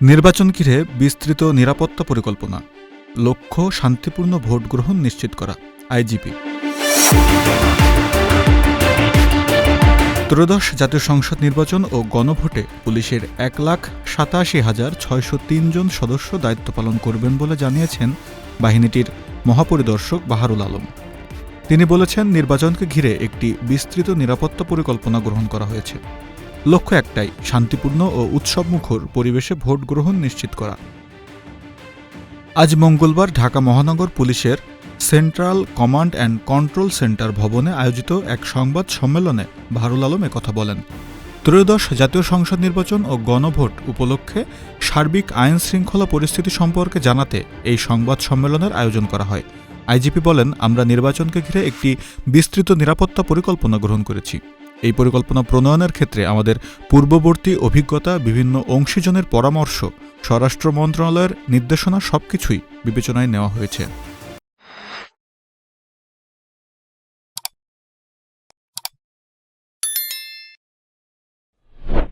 নির্বাচন ঘিরে বিস্তৃত নিরাপত্তা পরিকল্পনা, লক্ষ্য শান্তিপূর্ণ ভোট গ্রহণ নিশ্চিত করা আইজিপি ত্রয়োদশ জাতীয় সংসদ নির্বাচন ও গণভোটে পুলিশের এক লাখ সাতাশি হাজার ছয়শো জন সদস্য দায়িত্ব পালন করবেন বলে জানিয়েছেন বাহিনীটির মহাপরিদর্শক বাহারুল আলম। তিনি বলেছেন, নির্বাচনকে ঘিরে একটি বিস্তৃত নিরাপত্তা পরিকল্পনা গ্রহণ করা হয়েছে। লক্ষ্য একটাই, শান্তিপূর্ণ ও উৎসবমুখর পরিবেশে ভোট গ্রহণ নিশ্চিত করা। আজ মঙ্গলবার ঢাকা মহানগর পুলিশের central command and control centre ভবনে আয়োজিত এক সংবাদ সম্মেলনে বাহারুল আলম কথা বলেন। ত্রয়োদশ জাতীয় সংসদ নির্বাচন ও গণভোট উপলক্ষে সার্বিক আইন শৃঙ্খলা পরিস্থিতি সম্পর্কে জানাতে এই সংবাদ সম্মেলনের আয়োজন করা হয়। আইজিপি বলেন, আমরা নির্বাচনকে ঘিরে একটি বিস্তৃত নিরাপত্তা পরিকল্পনা গ্রহণ করেছি। এই পরিকল্পনা প্রণয়নের ক্ষেত্রে আমাদের পূর্ববর্তী অভিজ্ঞতা, বিভিন্ন অংশীজনের পরামর্শ, স্বরাষ্ট্র মন্ত্রণালয়ের নির্দেশনা সবকিছুই বিবেচনায় নেওয়া হয়েছে।